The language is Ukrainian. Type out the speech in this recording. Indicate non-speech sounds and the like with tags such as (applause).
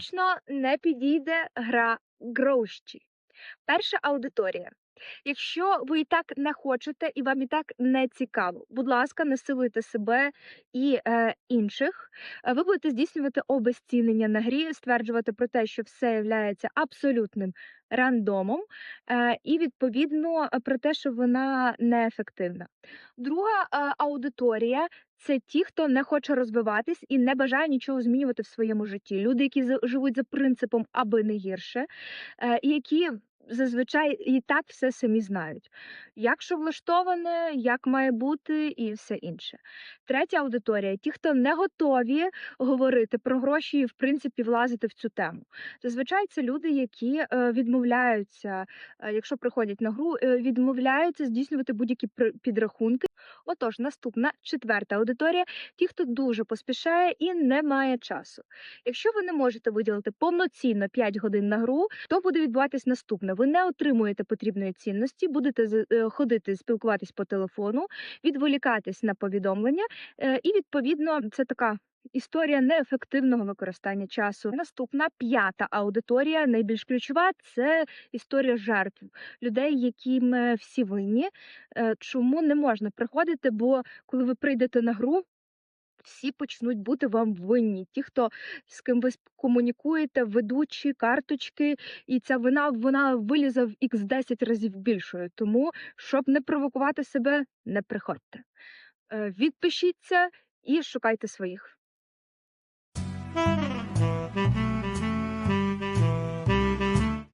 точно не підійде гра Гроущі. Перша аудиторія. Якщо ви і так не хочете і вам і так не цікаво, будь ласка, не силуйте себе і е, інших. Е, Ви будете здійснювати обезцінення на грі, стверджувати про те, що все є абсолютним рандомом, е, і відповідно е, про те, що вона неефективна. Друга е, аудиторія це ті, хто не хоче розвиватись і не бажає нічого змінювати в своєму житті. Люди, які живуть за принципом аби не гірше, е, які зазвичай і так все самі знають. Як що влаштоване, як має бути, і все інше. Третя аудиторія ті, хто не готові говорити про гроші і в принципі влазити в цю тему. Зазвичай це люди, які е, відмовляються, е, якщо приходять на гру, е, відмовляються здійснювати будь-які підрахунки. Отож, наступна четверта аудиторія ті, хто дуже поспішає і не має часу. Якщо ви не можете виділити повноцінно 5 годин на гру, то буде відбуватись наступне: ви не отримуєте потрібної цінності, будете е, ходити, спілкуватись по телефону, відволікатись на повідомлення, е, і відповідно це така. Історія неефективного використання часу. Наступна п'ята аудиторія, найбільш ключова, це історія жертв людей, яким е, всі винні. Е, Чому не можна приходити? Бо коли ви прийдете на гру, всі почнуть бути вам винні. Ті, хто з ким ви комунікуєте, ведучі, карточки, і ця вина вона вилізе в x 10 разів більшою. Тому, щоб не провокувати себе, не приходьте. Е, Відпишіться і шукайте своїх. Mm-hmm. (laughs)